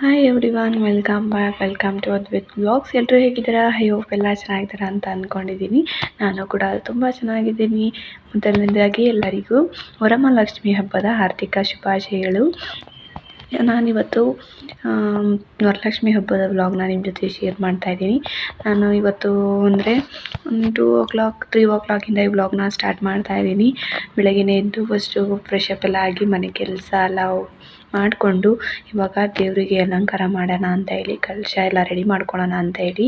Hi everyone welcome back welcome to Advith vlogs ಎಲ್ಲರೂ ಹೇಗಿದ್ದೀರಾ? Hope ಎಲ್ಲ ಚೆನ್ನಾಗಿದ್ದೀರಾ ಅಂತ ಅಂದ್ಕೊಂಡಿದ್ದೀನಿ ನಾನು ಕೂಡ ತುಂಬ ಚೆನ್ನಾಗಿದ್ದೀನಿ. ಮೊದಲನೇದಾಗಿ ಎಲ್ಲರಿಗೂ ವರಮಹಾಲಕ್ಷ್ಮಿ ಹಬ್ಬದ ಹಾರ್ದಿಕ ಶುಭಾಶಯಗಳು. ನಾನಿವತ್ತು ವರಲಕ್ಷ್ಮಿ ಹಬ್ಬದ ವ್ಲಾಗ್ನ ನಿಮ್ಮ ಜೊತೆ ಶೇರ್ ಮಾಡ್ತಾ ಇದ್ದೀನಿ. ನಾನು ಇವತ್ತು ಅಂದರೆ ಒಂದು ಟೂ ಓ ಕ್ಲಾಕ್ ತ್ರೀ ಓ ಕ್ಲಾಕಿಂದ ಈ ವ್ಲಾಗ್ನ ಸ್ಟಾರ್ಟ್ ಮಾಡ್ತಾ ಇದ್ದೀನಿ. ಬೆಳಗ್ಗೆ ಎದ್ದು ಫಸ್ಟು ಫ್ರೆಶ್ ಅಪ್ ಎಲ್ಲ ಆಗಿ ಮನೆ ಕೆಲಸ ಎಲ್ಲ ಮಾಡಿಕೊಂಡು ಇವಾಗ ದೇವರಿಗೆ ಅಲಂಕಾರ ಮಾಡೋಣ ಅಂತ ಹೇಳಿ, ಕಲಶ ಎಲ್ಲ ರೆಡಿ ಮಾಡ್ಕೊಳ್ಳೋಣ ಅಂತ ಹೇಳಿ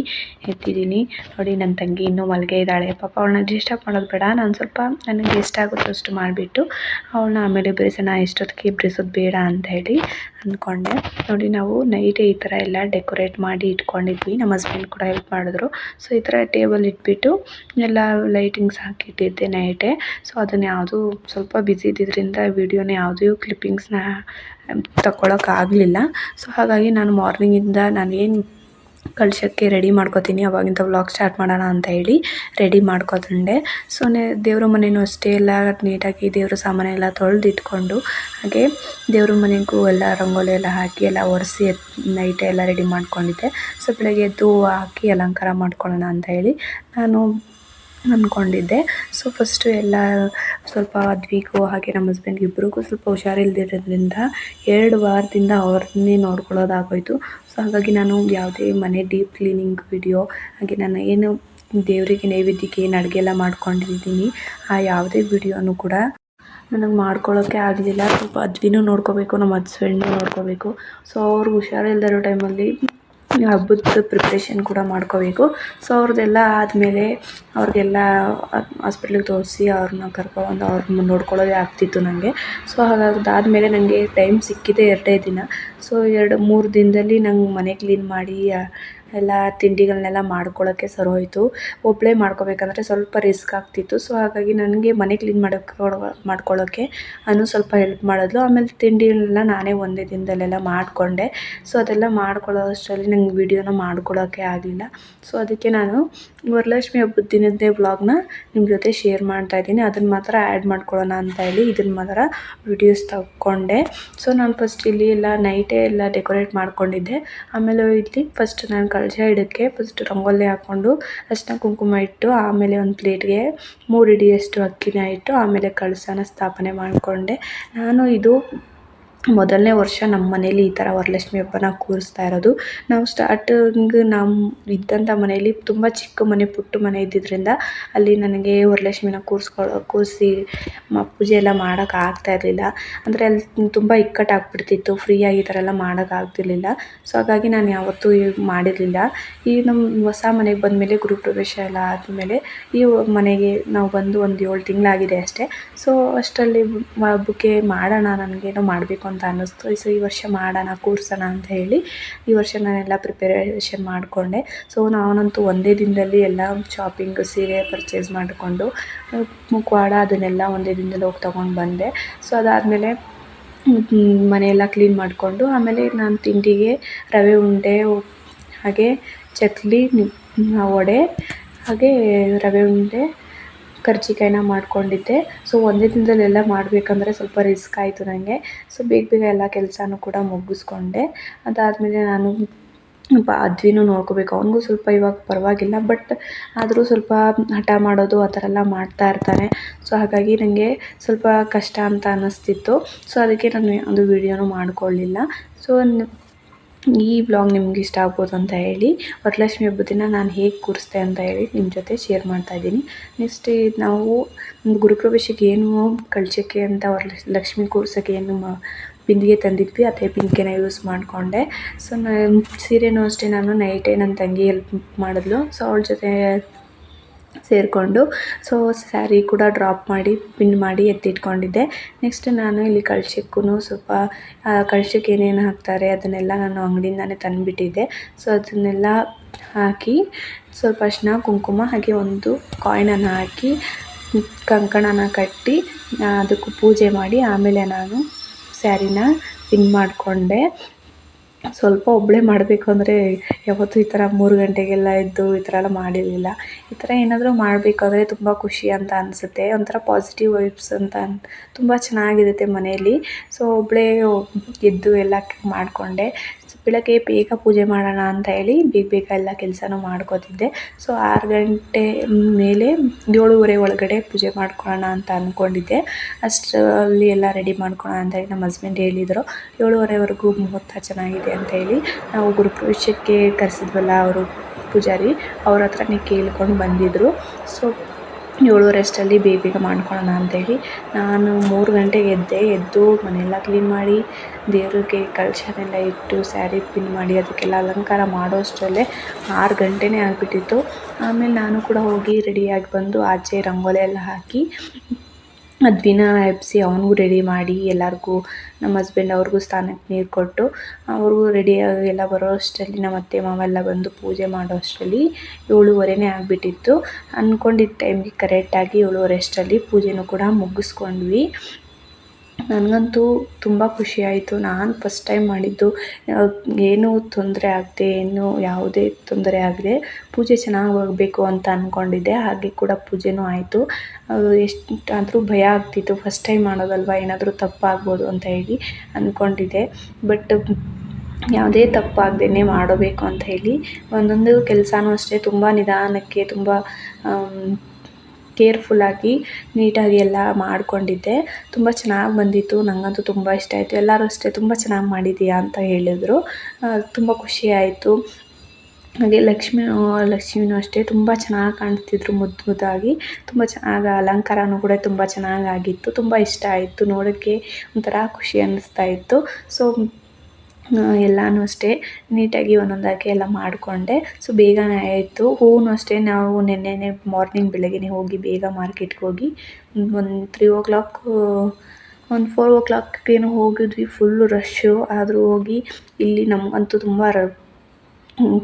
ಎತ್ತಿದ್ದೀನಿ. ನೋಡಿ ನನ್ನ ತಂಗಿ ಇನ್ನೂ ಮಲಗೆ ಇದ್ದಾಳೆ. ಪಾಪ ಅವಳನ್ನ ಡಿಸ್ಟರ್ಬ್ ಮಾಡೋದು ಬೇಡ, ನಾನು ಸ್ವಲ್ಪ ನನಗೆ ಎಷ್ಟಾಗುತ್ತೋ ಅಷ್ಟು ಮಾಡಿಬಿಟ್ಟು ಅವಳನ್ನ ಆಮೇಲೆ ಬೆರೆಸೋಣ ಎಷ್ಟೊತ್ತಿಗೆ ಬೆರೆಸೋದು ಬೇಡ ಅಂತ ಹೇಳಿ ಅಂದ್ಕೊಂಡೆ. ನೋಡಿ, ನಾವು ನೈಟೇ ಈ ಥರ ಎಲ್ಲ ಡೆಕೋರೇಟ್ ಮಾಡಿ ಇಟ್ಕೊಂಡಿದ್ವಿ. ನಮ್ಮ ಹಸ್ಬೆಂಡ್ ಕೂಡ ಹೆಲ್ಪ್ ಮಾಡಿದ್ರು. ಸೊ, ಈ ಥರ ಟೇಬಲ್ ಇಟ್ಬಿಟ್ಟು ಎಲ್ಲ ಲೈಟಿಂಗ್ಸ್ ಹಾಕಿಟ್ಟಿದ್ದೆ ನೈಟೇ. ಸೊ, ಅದನ್ನ ಯಾವುದು ಸ್ವಲ್ಪ ಬ್ಯುಸಿ ಇದ್ದಿದ್ದರಿಂದ ವಿಡಿಯೋನ ಯಾವುದೂ ಕ್ಲಿಪ್ಪಿಂಗ್ಸ್ನ ತಗೊಳಕ್ಕಾಗಲಿಲ್ಲ. ಸೊ, ಹಾಗಾಗಿ ನಾನು ಮಾರ್ನಿಂಗಿಂದ ನಾನು ಏನು ಕಳಶಕ್ಕೆ ರೆಡಿ ಮಾಡ್ಕೊತೀನಿ. ಅವಾಗಿಂದ ವ್ಲಾಗ್ ಸ್ಟಾರ್ಟ್ ಮಾಡೋಣ ಅಂತ ಹೇಳಿ ರೆಡಿ ಮಾಡ್ಕೊತಂಡೆ ಸೊ ದೇವ್ರ ಮನೆಯೂ ಅಷ್ಟೇ ಎಲ್ಲ ನೀಟಾಗಿ ದೇವ್ರ ಸಾಮಾನೆಲ್ಲ ಇಟ್ಕೊಂಡು ಹಾಗೆ ದೇವ್ರ ಮನೆಗೂ ಎಲ್ಲ ರಂಗೋಲಿ ಎಲ್ಲ ಹಾಕಿ ಎಲ್ಲ ಒರೆಸಿ ನೈಟ್ ಎಲ್ಲ ರೆಡಿ ಮಾಡ್ಕೊಂಡಿದ್ದೆ. ಸೊ ಬೆಳಗ್ಗೆ ಎದ್ದು ಹಾಕಿ ಅಲಂಕಾರ ಮಾಡ್ಕೊಳ್ಳೋಣ ಅಂತ ಹೇಳಿ ನಾನು ಅಂದ್ಕೊಂಡಿದ್ದೆ. ಸೊ ಫಸ್ಟು ಎಲ್ಲ ಸ್ವಲ್ಪ ಅದ್ವಿಗೂ ಹಾಗೆ ನಮ್ಮ ಹಸ್ಬೆಂಡ್ ಇಬ್ರಿಗೂ ಸ್ವಲ್ಪ ಹುಷಾರಿಲ್ದಿರೋದ್ರಿಂದ ಎರಡು ವಾರದಿಂದ ಅವ್ರನ್ನೇ ನೋಡ್ಕೊಳ್ಳೋದಾಗೋಯ್ತು. ಸೊ ಹಾಗಾಗಿ ನಾನು ಯಾವುದೇ ಮನೆ ಡೀಪ್ ಕ್ಲೀನಿಂಗ್ ವಿಡಿಯೋ ಹಾಗೆ ನಾನು ಏನು ದೇವರಿಗೆ ನೈವೇದ್ಯಕ್ಕೆ ಏನು ಅಡುಗೆ ಎಲ್ಲ ಮಾಡ್ಕೊಂಡಿದ್ದೀನಿ, ಆ ಯಾವುದೇ ವಿಡಿಯೋನು ಕೂಡ ನನಗೆ ಮಾಡ್ಕೊಳ್ಳೋಕ್ಕೆ ಆಗಲಿಲ್ಲ. ಸ್ವಲ್ಪ ಅದ್ವಿನೂ ನೋಡ್ಕೋಬೇಕು, ನಮ್ಮ ಹಸ್ಬೆಂಡ್ನೂ ನೋಡ್ಕೋಬೇಕು. ಸೊ ಅವ್ರಿಗೆ ಹುಷಾರಿಲ್ದಿರೋ ಟೈಮಲ್ಲಿ ಹಬ್ಬದ ಪ್ರಿಪ್ರೇಷನ್ ಕೂಡ ಮಾಡ್ಕೋಬೇಕು. ಸೊ ಅವ್ರದ್ದೆಲ್ಲ ಆದಮೇಲೆ ಅವ್ರಿಗೆಲ್ಲ ಹಾಸ್ಪಿಟ್ಲಿಗೆ ತೋರಿಸಿ ಅವ್ರನ್ನ ಕರ್ಕೊಬಂದು ಅವ್ರನ್ನ ನೋಡ್ಕೊಳ್ಳೋದೇ ಆಗ್ತಿತ್ತು ನನಗೆ ಸೊ ಅದಾದಮೇಲೆ ನನಗೆ ಟೈಮ್ ಸಿಕ್ಕಿದ್ದೇ ಎರಡೇ ದಿನ. ಸೊ ಎರಡು, ಮೂರು ದಿನದಲ್ಲಿ ನಂಗೆ ಮನೆ ಕ್ಲೀನ್ ಮಾಡಿ ಎಲ್ಲ ತಿಂಡಿಗಳನ್ನೆಲ್ಲ ಮಾಡ್ಕೊಳ್ಳೋಕ್ಕೆ ಹೋಯಿತು. ಒಬ್ಬಳೇ ಮಾಡ್ಕೋಬೇಕಂದ್ರೆ ಸ್ವಲ್ಪ ರಿಸ್ಕ್ ಆಗ್ತಿತ್ತು. ಸೊ ಹಾಗಾಗಿ ನನಗೆ ಮನೆ ಕ್ಲೀನ್ ಮಾಡೋಕ್ಕೆ ಮಾಡ್ಕೊಳ್ಳೋಕ್ಕೆ ಅನು ಸ್ವಲ್ಪ ಹೆಲ್ಪ್ ಮಾಡಿದ್ಲು. ಆಮೇಲೆ ತಿಂಡಿಗಳನ್ನ ನಾನೇ ಒಂದೇ ದಿನದಲ್ಲೆಲ್ಲ ಮಾಡಿಕೊಂಡೆ. ಸೊ ಅದೆಲ್ಲ ಮಾಡ್ಕೊಳ್ಳೋ ಅಷ್ಟರಲ್ಲಿ ನಂಗೆ ವೀಡಿಯೋನ ಮಾಡ್ಕೊಳ್ಳೋಕ್ಕೆ ಆಗಲಿಲ್ಲ. ಸೊ ಅದಕ್ಕೆ ನಾನು ವರಲಕ್ಷ್ಮಿ ಹಬ್ಬದ ದಿನದ್ದೇ ವ್ಲಾಗ್ನ ನಿಮ್ಮ ಜೊತೆ ಶೇರ್ ಮಾಡ್ತಾ ಇದ್ದೀನಿ. ಅದನ್ನು ಮಾತ್ರ ಆ್ಯಡ್ ಮಾಡ್ಕೊಳ್ಳೋಣ ಅಂತ ಹೇಳಿ ಇದನ್ನು ಮಾತ್ರ ವಿಡಿಯೋಸ್ ತಗೊಂಡೆ. ಸೊ ನಾನು ಫಸ್ಟ್ ಇಲ್ಲಿ ಎಲ್ಲ ನೈಟೇ ಎಲ್ಲ ಡೆಕೋರೇಟ್ ಮಾಡ್ಕೊಂಡಿದ್ದೆ. ಆಮೇಲೆ ಇಲ್ಲಿ ಫಸ್ಟ್ ನಾನು ಕಳಶ ಇಡಕ್ಕೆ ಫಸ್ಟ್ ರಂಗೋಲಿ ಹಾಕ್ಕೊಂಡು ಅರಿಶಿನ ಕುಂಕುಮ ಇಟ್ಟು ಆಮೇಲೆ ಒಂದು ಪ್ಲೇಟ್ಗೆ ಮೂರು ಹಿಡಿಯಷ್ಟು ಅಕ್ಕಿನ ಇಟ್ಟು ಆಮೇಲೆ ಕಳಶನ ಸ್ಥಾಪನೆ ಮಾಡಿಕೊಂಡೆ. ನಾನು ಇದು ಮೊದಲನೇ ವರ್ಷ ನಮ್ಮ ಮನೇಲಿ ಈ ಥರ ವರಲಕ್ಷ್ಮಿ ಹಬ್ಬನ ಕೂರಿಸ್ತಾ ಇರೋದು. ನಾವು ಸ್ಟಾರ್ಟಿಂಗ್ ನಮ್ಮ ಇದ್ದಂಥ ಮನೇಲಿ ತುಂಬ ಚಿಕ್ಕ ಮನೆ, ಪುಟ್ಟ ಮನೆ ಇದ್ದಿದ್ದರಿಂದ ಅಲ್ಲಿ ನನಗೆ ವರಲಕ್ಷ್ಮಿನ ಕೂರಿಸ್ಕೊಳ್ಳೋ ಕೂರಿಸಿ ಮ, ಪೂಜೆ ಎಲ್ಲ ಮಾಡೋಕೆ ಆಗ್ತಾ ಇರಲಿಲ್ಲ. ಅಂದರೆ ಅಲ್ಲಿ ತುಂಬ ಇಕ್ಕಟ್ಟಾಗ್ಬಿಡ್ತಿತ್ತು ಫ್ರೀಯಾಗಿ ಈ ಥರ ಎಲ್ಲ ಮಾಡೋಕೆ ಸೊ ಹಾಗಾಗಿ ನಾನು ಯಾವತ್ತೂ ಮಾಡಿರಲಿಲ್ಲ. ಈ ನಮ್ಮ ಹೊಸ ಮನೆಗೆ ಬಂದಮೇಲೆ ಗೃಹಪ್ರವೇಶ ಎಲ್ಲ ಆದಮೇಲೆ ಈ ಮನೆಗೆ ನಾವು ಬಂದು ಒಂದು ಏಳು ತಿಂಗಳಾಗಿದೆ ಅಷ್ಟೇ. ಸೊ ಅಷ್ಟರಲ್ಲಿ ಹಬ್ಬಕ್ಕೆ ಮಾಡೋಣ, ನನಗೇನೋ ಮಾಡಬೇಕು ಅಂತ ಅನ್ನಿಸ್ತು. ಸೊ ಈ ವರ್ಷ ಮಾಡೋಣ, ಕೂರಿಸೋಣ ಅಂತ ಹೇಳಿ ಈ ವರ್ಷ ನಾನೆಲ್ಲ ಪ್ರಿಪೇರೇಷನ್ ಮಾಡಿಕೊಂಡೆ. ಸೊ ನಾನಂತೂ ಒಂದೇ ದಿನದಲ್ಲಿ ಎಲ್ಲ ಶಾಪಿಂಗ್ ಸೀರೆ ಪರ್ಚೇಸ್ ಮಾಡಿಕೊಂಡು ಮುಖವಾಡ ಅದನ್ನೆಲ್ಲ ಒಂದೇ ದಿನದಲ್ಲಿ ಹೋಗಿ ತೊಗೊಂಡು ಬಂದೆ. ಸೊ ಅದಾದಮೇಲೆ ಮನೆಯೆಲ್ಲ ಕ್ಲೀನ್ ಮಾಡಿಕೊಂಡು, ಆಮೇಲೆ ನಾನು ತಿಂಡಿಗೆ ರವೆ, ಉಂಡೆ, ಹಾಗೆ ಚಕ್ಲಿ ವಡೆ, ಹಾಗೆ ರವೆ, ಉಂಡೆ ಕರ್ಜಿಕಾಯಿನ ಮಾಡ್ಕೊಂಡಿದ್ದೆ. ಸೊ ಒಂದೇ ದಿನದಲ್ಲಿ ಎಲ್ಲ ಮಾಡಬೇಕಂದ್ರೆ ಸ್ವಲ್ಪ ರಿಸ್ಕ್ ಆಯಿತು ನನಗೆ ಸೊ ಬೇಗ ಬೇಗ ಎಲ್ಲ ಕೆಲಸನೂ ಕೂಡ ಮುಗಿಸ್ಕೊಂಡೆ. ಅದಾದಮೇಲೆ ನಾನು ಬ, ಅದ್ವಿನೂ ನೋಡ್ಕೋಬೇಕು. ಅವನಿಗೂ ಸ್ವಲ್ಪ ಇವಾಗ ಪರವಾಗಿಲ್ಲ, ಬಟ್ ಆದರೂ ಸ್ವಲ್ಪ ಹಠ ಮಾಡೋದು ಆ ಥರ ಎಲ್ಲ ಮಾಡ್ತಾ ಇರ್ತಾನೆ. ಸೊ ಹಾಗಾಗಿ ನನಗೆ ಸ್ವಲ್ಪ ಕಷ್ಟ ಅಂತ ಅನ್ನಿಸ್ತಿತ್ತು. ಸೊ ಅದಕ್ಕೆ ನಾನು ಒಂದು ವೀಡಿಯೋನೂ ಮಾಡಿಕೊಳ್ಳಿಲ್ಲ. ಸೊ ಈ ವ್ಲಾಗ್ ನಿಮ್ಗೆ ಇಷ್ಟ ಆಗ್ಬೋದು ಅಂತ ಹೇಳಿ. ವರಲಕ್ಷ್ಮಿ ಹಬ್ಬದ ದಿನ ನಾನು ಹೇಗೆ ಕೂರಿಸ್ದೆ ಅಂತ ಹೇಳಿ ನಿಮ್ಮ ಜೊತೆ ಶೇರ್ ಮಾಡ್ತಾ ಇದ್ದೀನಿ. ನೆಕ್ಸ್ಟ್ ನಾವು ಗುರುಪ್ರವೇಶಕ್ಕೆ ಏನು ಕಳ್ಸೋಕ್ಕೆ ಅಂತ ವರಲಕ್ಷ್ಮಿ ಕೂರ್ಸೋಕ್ಕೆ ಏನು ಮ ಬಿಂದಿಗೆ ತಂದಿದ್ವಿ, ಅದೇ ಬಿಂದಿಗೆನ ಯೂಸ್ ಮಾಡಿಕೊಂಡೆ. ಸೊ ನಾನು ಸೀರೆನೂ ಅಷ್ಟೇ, ನಾನು ನೈಟೇ ನನ್ನ ತಂಗಿ ಹೆಲ್ಪ್ ಮಾಡಿದ್ಲು. ಸೊ ಅವಳ ಜೊತೆ ಸೇರಿಕೊಂಡು. ಸೊ ಸ್ಯಾರಿ ಕೂಡ ಡ್ರಾಪ್ ಮಾಡಿ ಪಿನ್ ಮಾಡಿ ಎತ್ತಿಟ್ಕೊಂಡಿದ್ದೆ. ನೆಕ್ಸ್ಟ್ ನಾನು ಇಲ್ಲಿ ಕಳಶಕ್ಕೂ ಸ್ವಲ್ಪ ಕಳ್ಶಕ್ಕೆ ಏನೇನು ಹಾಕ್ತಾರೆ ಅದನ್ನೆಲ್ಲ ನಾನು ಅಂಗಡಿಯಿಂದನೇ ತಂದುಬಿಟ್ಟಿದ್ದೆ. ಸೊ ಅದನ್ನೆಲ್ಲ ಹಾಕಿ ಸ್ವಲ್ಪ ಅರಿಶಿನ ಕುಂಕುಮ ಹಾಗೆ ಒಂದು ಕಾಯಿನನ್ನು ಹಾಕಿ, ಕಂಕಣನ ಕಟ್ಟಿ, ಅದಕ್ಕೂ ಪೂಜೆ ಮಾಡಿ ಆಮೇಲೆ ನಾನು ಸ್ಯಾರಿನ ಪಿನ್ ಮಾಡಿಕೊಂಡೆ. ಸ್ವಲ್ಪ ಒಬ್ಬಳೇ ಮಾಡಬೇಕು ಅಂದರೆ ಯಾವತ್ತೂ ಈ ಥರ ಮೂರು ಗಂಟೆಗೆಲ್ಲ ಎದ್ದು ಈ ಥರ ಎಲ್ಲ ಮಾಡಿರಲಿಲ್ಲ. ಈ ಥರ ಏನಾದರೂ ಮಾಡಬೇಕಾದ್ರೆ ತುಂಬ ಖುಷಿ ಅಂತ ಅನಿಸುತ್ತೆ. ಒಂಥರ ಪಾಸಿಟಿವ್ ವೈಬ್ಸ್ ಅಂತ ತುಂಬ ಚೆನ್ನಾಗಿರುತ್ತೆ ಮನೆಯಲ್ಲಿ. ಸೊ ಒಬ್ಬಳೇ ಎದ್ದು ಎಲ್ಲ ಮಾಡಿಕೊಂಡೆ. ಬೆಳಗ್ಗೆ ಬೇಗ ಪೂಜೆ ಮಾಡೋಣ ಅಂತ ಹೇಳಿ ಬೇಗ ಬೇಗ ಎಲ್ಲ ಕೆಲಸನೂ ಮಾಡ್ಕೋತಿದ್ದೆ. ಸೊ ಆರು ಗಂಟೆ ಮೇಲೆ ಏಳುವರೆ ಒಳಗಡೆ ಪೂಜೆ ಮಾಡ್ಕೊಳ್ಳೋಣ ಅಂತ ಅಂದ್ಕೊಂಡಿದ್ದೆ ಅಷ್ಟರಲ್ಲಿ ಎಲ್ಲ ರೆಡಿ ಮಾಡ್ಕೊಳ್ಳೋಣ ಅಂತ ಹೇಳಿ ನಮ್ಮ ಹಸ್ಬೆಂಡ್ ಹೇಳಿದರು. ಏಳುವರೆವರೆಗೂ ಮುಹೂರ್ತ ಚೆನ್ನಾಗಿದೆ ಅಂತ ಹೇಳಿ ನಾವು ಗುರುಪ್ರವೇಶಕ್ಕೆ ಕರೆಸಿದ್ವಲ್ಲ ಅವರು ಪೂಜಾರಿ, ಅವ್ರ ಹತ್ರನೇ ಕೇಳ್ಕೊಂಡು ಬಂದಿದ್ದರು ಸೊ ಏಳುವರೆ ಅಷ್ಟರಲ್ಲಿ ಬೇಗ ಬೇಗ ಮಾಡ್ಕೊಳ್ಳೋಣ ಅಂತೇಳಿ ನಾನು ಮೂರು ಗಂಟೆಗೆ ಎದ್ದೆ, ಎದ್ದು ಮನೆಯೆಲ್ಲ ಕ್ಲೀನ್ ಮಾಡಿ, ದೇವ್ರಿಗೆ ಕಳಶನೆಲ್ಲ ಇಟ್ಟು ಸ್ಯಾರಿ ಪಿನ್ ಮಾಡಿ, ಅದಕ್ಕೆಲ್ಲ ಅಲಂಕಾರ ಮಾಡೋ ಅಷ್ಟರಲ್ಲೇ ಆರು ಗಂಟೆನೇ ಆಗಿಬಿಟ್ಟಿತ್ತು. ಆಮೇಲೆ ನಾನು ಕೂಡ ಹೋಗಿ ರೆಡಿಯಾಗಿ ಬಂದು ಆಚೆ ರಂಗೋಲಿ ಎಲ್ಲ ಹಾಕಿ ಅದ್ವಿನ ಎಬ್ಬಿಸಿ ಅವನಿಗೂ ರೆಡಿ ಮಾಡಿ ಎಲ್ಲರಿಗೂ ನಮ್ಮ ಹಸ್ಬೆಂಡ್ ಅವ್ರಿಗೂ ಸ್ನಾನಕ್ಕೆ ನೀರು ಕೊಟ್ಟು ಅವ್ರಿಗೂ ರೆಡಿಯಾಗಿ ಎಲ್ಲ ಬರೋ ಅಷ್ಟರಲ್ಲಿ ನಮ್ಮ ಅತ್ತೆ ಮಾವ ಎಲ್ಲ ಬಂದು ಪೂಜೆ ಮಾಡೋ ಅಷ್ಟರಲ್ಲಿ ಏಳುವರೆನೇ ಆಗಿಬಿಟ್ಟಿತ್ತು. ಅಂದ್ಕೊಂಡಿದ್ದ ಟೈಮಿಗೆ ಕರೆಕ್ಟಾಗಿ ಏಳುವರೆ ಅಷ್ಟರಲ್ಲಿ ಪೂಜೆನೂ ಕೂಡ ಮುಗಿಸ್ಕೊಂಡ್ವಿ. ನನಗಂತೂ ತುಂಬ ಖುಷಿ ಆಯಿತು. ನಾನು ಫಸ್ಟ್ ಟೈಮ್ ಮಾಡಿದ್ದು ಏನೂ ತೊಂದರೆ ಆಗದೆ ಏನು ಯಾವುದೇ ತೊಂದರೆ ಆಗದೆ ಪೂಜೆ ಚೆನ್ನಾಗಿ ಆಗಬೇಕು ಅಂತ ಅಂದ್ಕೊಂಡಿದ್ದೆ ಹಾಗೆ ಕೂಡ ಪೂಜೆನೂ ಆಯಿತು. ಎಷ್ಟಾದರೂ ಭಯ ಆಗ್ತಿತ್ತು. ಫಸ್ಟ್ ಟೈಮ್ ಮಾಡೋದಲ್ವ? ಏನಾದರೂ ತಪ್ಪಾಗ್ಬೋದು ಅಂತ ಹೇಳಿ ಅಂದ್ಕೊಂಡಿದ್ದೆ ಬಟ್ ಯಾವುದೇ ತಪ್ಪಾಗ್ದೇ ಮಾಡಬೇಕು ಅಂತ ಹೇಳಿ ಒಂದೊಂದು ಕೆಲಸನೂ ಅಷ್ಟೇ ತುಂಬ ನಿಧಾನಕ್ಕೆ, ತುಂಬ ಕೇರ್ಫುಲ್ಲಾಗಿ ನೀಟಾಗಿ ಎಲ್ಲ ಮಾಡಿಕೊಂಡಿದ್ದೆ. ತುಂಬ ಚೆನ್ನಾಗಿ ಬಂದಿತ್ತು. ನನಗಂತೂ ತುಂಬ ಇಷ್ಟ ಆಯಿತು. ಎಲ್ಲರೂ ಅಷ್ಟೇ ತುಂಬ ಚೆನ್ನಾಗಿ ಮಾಡಿದ್ದೀಯಾ ಅಂತ ಹೇಳಿದರು. ತುಂಬ ಖುಷಿ ಆಯಿತು. ಹಾಗೆ ಲಕ್ಷ್ಮೀ, ಲಕ್ಷ್ಮಿನೂ ಅಷ್ಟೇ ತುಂಬ ಚೆನ್ನಾಗಿ ಕಾಣ್ತಿದ್ರು ಮುದ್ದು ಮುದ್ದಾಗಿ. ತುಂಬ ಚೆನ್ನಾಗಿ ಅಲಂಕಾರನೂ ಕೂಡ ತುಂಬ ಚೆನ್ನಾಗಿ ಆಗಿತ್ತು. ತುಂಬ ಇಷ್ಟ ಆಯಿತು. ನೋಡೋಕ್ಕೆ ಒಂಥರ ಖುಷಿ ಅನ್ನಿಸ್ತಾ ಇತ್ತು. ಸೊ ಎಲ್ಲನೂ ಅಷ್ಟೇ ನೀಟಾಗಿ ಒಂದೊಂದಾಗಿ ಎಲ್ಲ ಮಾಡಿಕೊಂಡೆ. ಸೊ ಬೇಗನೆ ಆಯಿತು. ಹೂವು ಅಷ್ಟೇ ನಾವು ನೆನ್ನೆನೇ ಮಾರ್ನಿಂಗ್ ಬೆಳಗ್ಗೆನೇ ಹೋಗಿ ಬೇಗ ಮಾರ್ಕೆಟ್ಗೆ ಹೋಗಿ ಒಂದು ತ್ರೀ ಓ ಕ್ಲಾಕ್ ಒಂದು ಫೋರ್ ಓ ಕ್ಲಾಕ್ಗೇನೋ ಹೋಗಿದ್ವಿ. ಫುಲ್ಲು ರಶ್ಶು ಆದರೂ ಹೋಗಿ ಇಲ್ಲಿ ನಮಗಂತೂ ತುಂಬ ರ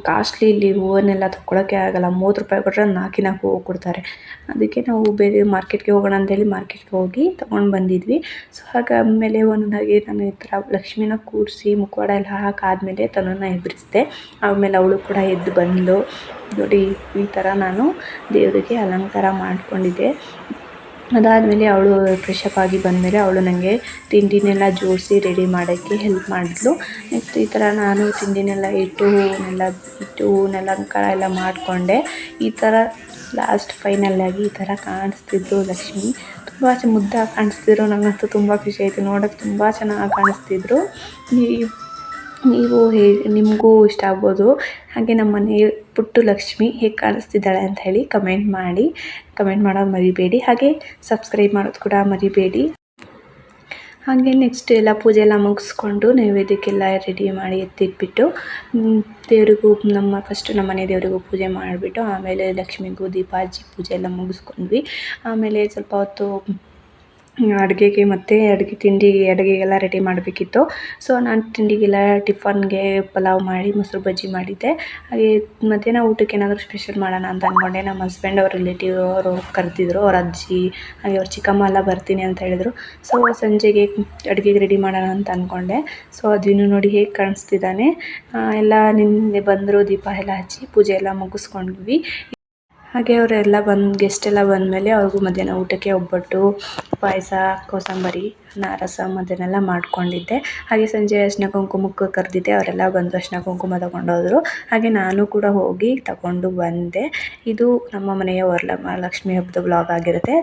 ಕಾಸ್ಟ್ಲಿ ಇಲ್ಲಿ ಹೂವನ್ನೆಲ್ಲ ತಗೊಳ್ಳೋಕ್ಕೆ ಆಗೋಲ್ಲ. ಮೂವತ್ತು ರೂಪಾಯಿ ಕೊಟ್ಟರೆ ನಾಲ್ಕು ನಾಲ್ಕು ಹೂವು ಕೊಡ್ತಾರೆ. ಅದಕ್ಕೆ ನಾವು ಬೇರೆ ಮಾರ್ಕೆಟ್ಗೆ ಹೋಗೋಣ ಅಂತೇಳಿ ಮಾರ್ಕೆಟ್ಗೆ ಹೋಗಿ ತೊಗೊಂಡು ಬಂದಿದ್ವಿ. ಸೊ ಹಾಗಾದಮೇಲೆ ಒಂದೊಂದಾಗಿ ನಾನು ಈ ಥರ ಲಕ್ಷ್ಮಿನ ಕೂರಿಸಿ ಮುಖವಾಡ ಎಲ್ಲ ಹಾಕಾದ್ಮೇಲೆ ತನುನ ಎಬ್ಬರಿಸ್ದೆ ಆಮೇಲೆ ಅವಳು ಕೂಡ ಎದ್ದು ಬಂದಳು ನೋಡಿ, ಈ ಥರ ನಾನು ದೇವರಿಗೆ ಅಲಂಕಾರ ಮಾಡ್ಕೊಂಡಿದ್ದೆ. ಅದಾದಮೇಲೆ ಅವಳು ಫ್ರೆಶಪ್ ಆಗಿ ಬಂದಮೇಲೆ ಅವಳು ನನಗೆ ತಿಂಡಿನೆಲ್ಲ ಜೋಡಿಸಿ ರೆಡಿ ಮಾಡೋಕ್ಕೆ ಹೆಲ್ಪ್ ಮಾಡಿದ್ಲು. ನೆಕ್ಸ್ಟ್ ಈ ಥರ ನಾನು ತಿಂಡಿನೆಲ್ಲ ಇಟ್ಟು ಹೂವನ್ನೆಲ್ಲ ಇಟ್ಟು ಹೂವನ್ನೆಲ್ಲ ಅಲಂಕಾರ ಎಲ್ಲ ಮಾಡಿಕೊಂಡೆ. ಈ ಥರ ಲಾಸ್ಟ್ ಫೈನಲ್ಲಾಗಿ ಈ ಥರ ಕಾಣಿಸ್ತಿದ್ರು ಲಕ್ಷ್ಮಿ. ತುಂಬ ಮುದ್ದಾಗಿ ಕಾಣಿಸ್ತಿದ್ರು. ನನಗಂತೂ ತುಂಬ ಖುಷಿ ಆಯಿತು. ನೋಡೋಕ್ಕೆ ತುಂಬ ಚೆನ್ನಾಗಿ ಕಾಣಿಸ್ತಿದ್ರು. ನೀವು ಹೇ, ನಿಮಗೂ ಇಷ್ಟ ಆಗ್ಬೋದು. ಹಾಗೆ ನಮ್ಮ ಮನೆ ಪುಟ್ಟು ಲಕ್ಷ್ಮಿ ಹೇಗೆ ಕಾಣಿಸ್ತಿದ್ದಾಳೆ ಅಂತ ಹೇಳಿ ಕಮೆಂಟ್ ಮಾಡಿ. ಕಮೆಂಟ್ ಮಾಡೋದು ಮರಿಬೇಡಿ. ಹಾಗೆ ಸಬ್ಸ್ಕ್ರೈಬ್ ಮಾಡೋದು ಕೂಡ ಮರಿಬೇಡಿ. ಹಾಗೆ ನೆಕ್ಸ್ಟ್ ಎಲ್ಲ ಪೂಜೆ ಎಲ್ಲ ಮುಗಿಸ್ಕೊಂಡು ನೈವೇದ್ಯಕ್ಕೆಲ್ಲ ರೆಡಿ ಮಾಡಿ ಎತ್ತಿಟ್ಬಿಟ್ಟು ದೇವರಿಗೂ ನಮ್ಮ ಫಸ್ಟ್ ನಮ್ಮ ಮನೆ ದೇವರಿಗೂ ಪೂಜೆ ಮಾಡಿಬಿಟ್ಟು, ಆಮೇಲೆ ಲಕ್ಷ್ಮಿಗೂ ದೀಪಾಜಿ ಪೂಜೆ ಎಲ್ಲ ಮುಗಿಸ್ಕೊಂಡ್ವಿ. ಆಮೇಲೆ ಸ್ವಲ್ಪ ಹೊತ್ತು ಅಡುಗೆಗೆ ಮತ್ತು ಅಡುಗೆ ತಿಂಡಿ, ಅಡುಗೆಗೆಲ್ಲ ರೆಡಿ ಮಾಡಬೇಕಿತ್ತು. ಸೊ ನಾನು ತಿಂಡಿಗೆಲ್ಲ ಟಿಫನ್ಗೆ ಪಲಾವ್ ಮಾಡಿ, ಮೊಸರು ಬಜ್ಜಿ ಮಾಡಿದ್ದೆ. ಹಾಗೆ ಮಧ್ಯಾಹ್ನ ಊಟಕ್ಕೆ ಏನಾದರೂ ಸ್ಪೆಷಲ್ ಮಾಡೋಣ ಅಂತ ಅಂದ್ಕೊಂಡೆ ನಮ್ಮ ಹಸ್ಬೆಂಡ್ ಅವ್ರ ರಿಲೇಟಿವ್ ಅವರು ಕರೆದಿದ್ರು, ಅವ್ರ ಅಜ್ಜಿ, ಹಾಗೆ ಅವ್ರ ಚಿಕ್ಕಮ್ಮ ಎಲ್ಲ ಬರ್ತೀನಿ ಅಂತ ಹೇಳಿದ್ರು. ಸೊ ಸಂಜೆಗೆ ಅಡುಗೆಗೆ ರೆಡಿ ಮಾಡೋಣ ಅಂತ ಅಂದ್ಕೊಂಡೆ ಸೊ ಅದನ್ನು ನೋಡಿ ಹೇಗೆ ಕಾಣಿಸ್ತಿದ್ದಾನೆ. ಎಲ್ಲ ನಿನ್ನೆ ಬಂದರು, ದೀಪ ಎಲ್ಲ ಹಚ್ಚಿ, ಪೂಜೆ ಎಲ್ಲ ಮುಗಿಸ್ಕೊಂಡ್ವಿ. ಹಾಗೆ ಅವರೆಲ್ಲ ಬಂದು ಗೆಸ್ಟ್ ಎಲ್ಲ ಬಂದಮೇಲೆ ಅವ್ರಿಗೂ ಮಧ್ಯಾಹ್ನ ಊಟಕ್ಕೆ ಒಬ್ಬಟ್ಟು, ಪಾಯಸ, ಕೋಸಂಬರಿ, ಅನ್ನ ರಸಮ್ ಅದನ್ನೆಲ್ಲ ಮಾಡ್ಕೊಂಡಿದ್ದೆ. ಹಾಗೆ ಸಂಜೆ ಅರಿಶಿನ ಕುಂಕುಮಕ್ಕೆ ಕರೆದಿದ್ದೆ, ಅವರೆಲ್ಲ ಬಂದು ಅರಿಶಿನ ಕುಂಕುಮ ತಗೊಂಡೋದ್ರು. ಹಾಗೆ ನಾನು ಕೂಡ ಹೋಗಿ ತಗೊಂಡು ಬಂದೆ. ಇದು ನಮ್ಮ ಮನೆಯ ವರಲಕ್ಷ್ಮಿ ಹಬ್ಬದ ವ್ಲಾಗ್ ಆಗಿರುತ್ತೆ.